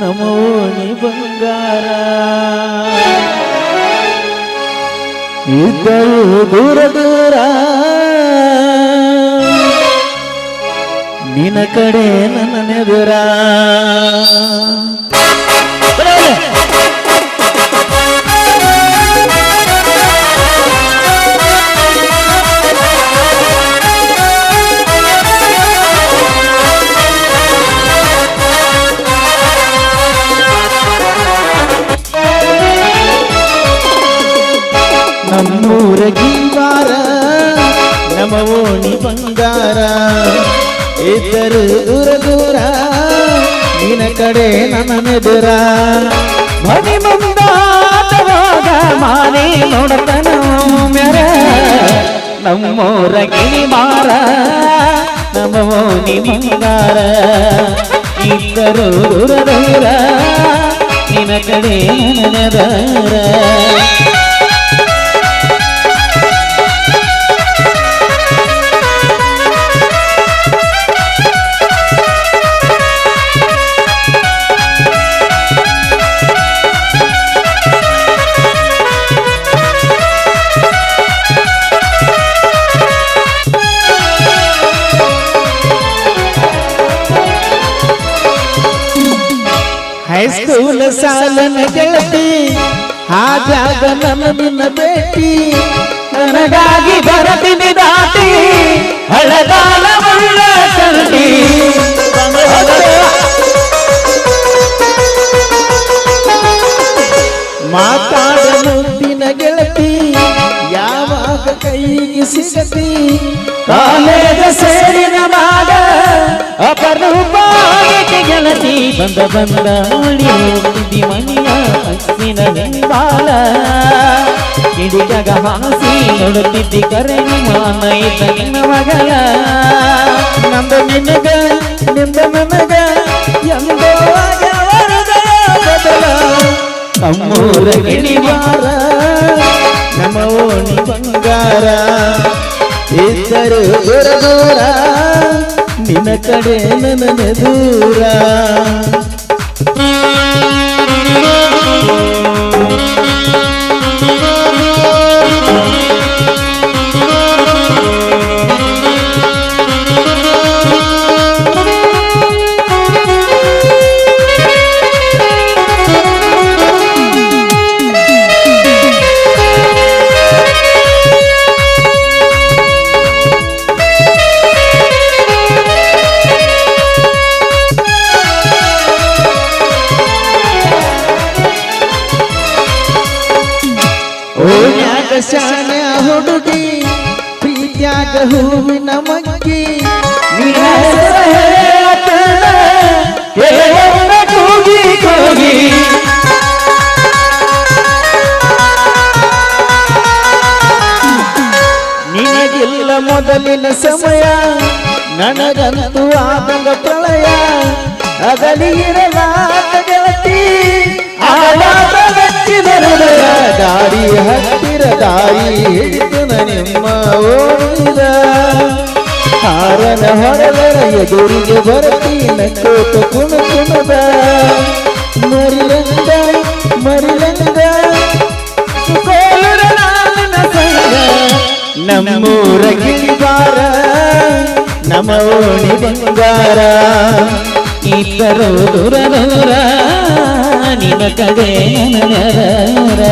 ನಮೋನಿ ಬಂಗಾರ. ಇದ್ದರು ದೂರ ದೂರ ನಿನ ಕಡೆ ನನ್ನ ನೆದುರ. ಬಂಗಾರ ಇದ್ದರು ದೂರ ದೂರ ನಿನ ಕಡೆ ನನ್ನ ನೆದುರ ಮನೆ ಮುಂದಾಟವಾಗ ಮಾರಿ ನೋಡತನ ಮೆರ ನಮ್ಮೂರ ಗಿಳಿಮಾರ ಮಾರ ಓಣಿ ಬಂಗಾರ ಇದ್ದರು ದೂರ ದೂರ ನಿನ ಕಡೆ ನನ್ನ ನೆದರ ಸಾಲನ ಗೆಳತಿ ಹಾಜಾಗ ನನ್ನ ನಿನ್ನ ಭೇಟಿ. ನನಗಾಗಿ ಬರತೀನಿ ದಾಟಿ ಹಳಗಾಲ ಮುಳ್ಳ ಚರಟಿ ಮಾತಾಡ ಮುದ್ದಿನ ಗೆಳತಿ. ಯಾವಾಗ ಕೈಗೆ ಸಿಗತಿ. ಕಾಲೇಜ ಸೇರಿನ ಮಾಡ ಬಂದ ಬಂದ ಉಳಿ ಹೋಗ್ತಿದ್ದಿ ಮನೆಯ ಹಸಿನ ಇಡಿ ಜಗ ಹಾಸಿ ನೋಡುತ್ತಿದ್ದಿ ಕರೆ ಮಾನ ಇದ್ದ ನಿನ್ನ ಮಗಳ. ನಂದ ನಿನಗ ನಿಂದ ನನಗ ಎಂದೋ ನಮ್ಮೂರ ಗಿಳಿವಾರ ನಮ್ಮ ಓಣಿ ಬಂಗಾರ. ಇದ್ದರು ದೂರ ದೂರ ನಿನ್ನ ಕಡೆ ನನ್ನ ದೂರ ಶಾನೆ ಹುಡುಗಿ, ಪ್ರೀತ್ಯಾಗ ಹೂವಿನ ಮಗ್ಗಿ. ನಿನಗಿಲ್ಲ ಮೊದಲಿನ ಸಮಯ, ನನಗಂತೂ ಆದಂಗ ಪ್ರಳಯ. ಅಗಲಿ ಇರಲಾದ ಗೆಳತಿ ಮೆಚ್ಚಿದ ಹೃದಯ, ದಾರಿ ಹತ್ತಿರ ದಾರಿ ಹಿಡಿದು ನಿಮ್ಮ ಓಡಿದ ಹಾರನ ಹೊಡೆದರ ಎದುರಿಗೆ ಬರತೀನ ಕೋತ ಕುಣ ಕುಣದ. ಮರಿಲಂದ ಮರಿಲಂದ ನಮ್ಮೂರ ಗಿಳಿಬಾರ ನಮ್ಮ ಓಣಿ ಬಂಗಾರ. ಇದ್ದರು ದೂರ ದೂರ ನಿನ ಕಡೆ ನನರ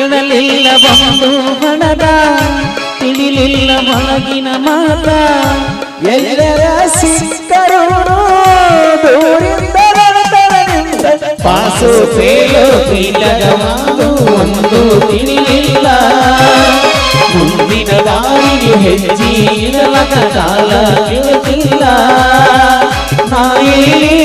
ಇಡಲಿಲ್ಲ ಬಂದು ಹಣದ, ತಿಳಿಲಿಲ್ಲ ಮಲಗಿನ ಮಾತ. ಎಲ್ಲರ ಸಿಕ್ಕರು ಪಾಸು ಫೇಲು ಇಲ್ಲದವಾದು ಒಂದು ತಿಳಿಲಿಲ್ಲ. ಮುಂದಿನ ದಾರಿಗೆ ಹೆಜ್ಜೆ ಕಾಲ ನಾಯಿಲಿ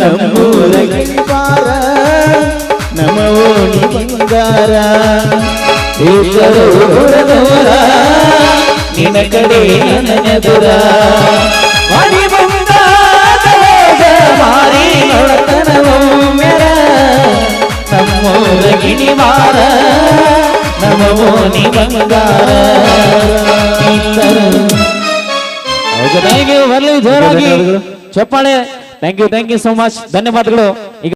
ನಮ್ಮೂರ ಗಿರಿಬಾರ ನಮೋ ನಿನ ಕಡೆ ಮಡಿ ಬಂಗಾದ ಮಾರಿ ನೋಡತನವೋ ಮೆರ ನಮ್ಮೂರ ಓಣಿ ಬಂಗಾರ. ಥ್ಯಾಂಕ್ ಯು ಬರಲಿ ಜೋರಾಗಿ ಚಪ್ಪಾಳೆ thank you thank you so much ధన్యవాదాలు